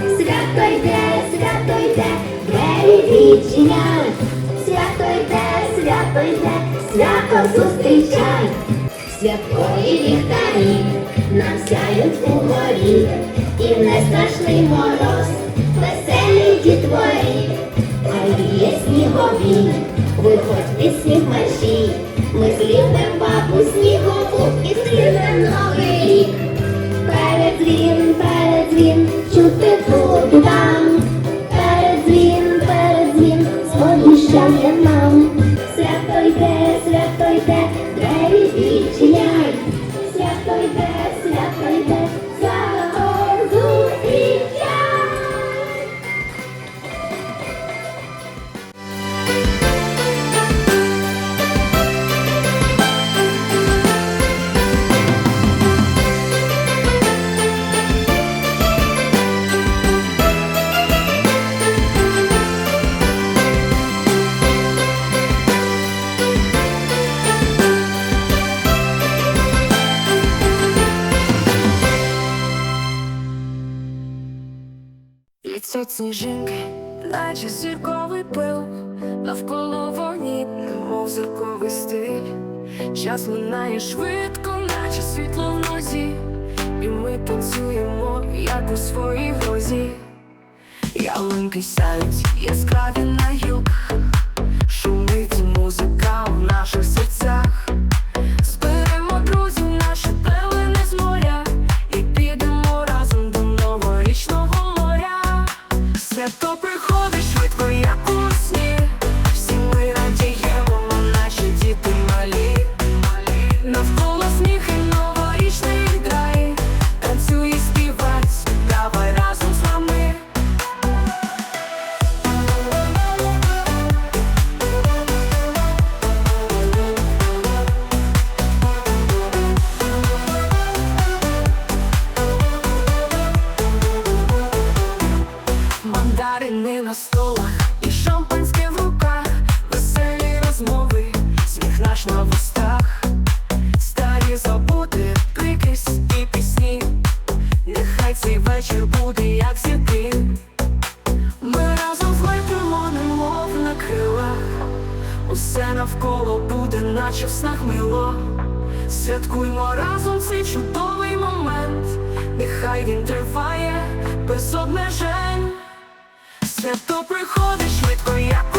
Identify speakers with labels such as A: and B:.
A: свято йде, свято йде, двері відчиняй, свято йде, свято йде, свято зустрічай, святкові ліхтарі нам сяють у горі, і в страшний мороз, веселі дітворі, хай є снігові, виходь від сніг межі, ми зліпимо бабу сніг. Свято
B: Ліцо сніжинки, наче зірковий пил, навколо вогні, немов зірковий стиль. Час минає швидко, наче світло в нозі, і ми танцюємо, як у своїй грозі. Ялинки сяють, яскраві на гілках, Свято Ми разом злетимо, немов на крилах. Усе навколо буде, наче в снах мило. Святкуймо разом цей чудовий момент. Нехай він триває без обмежень. Свято приходить швидко, як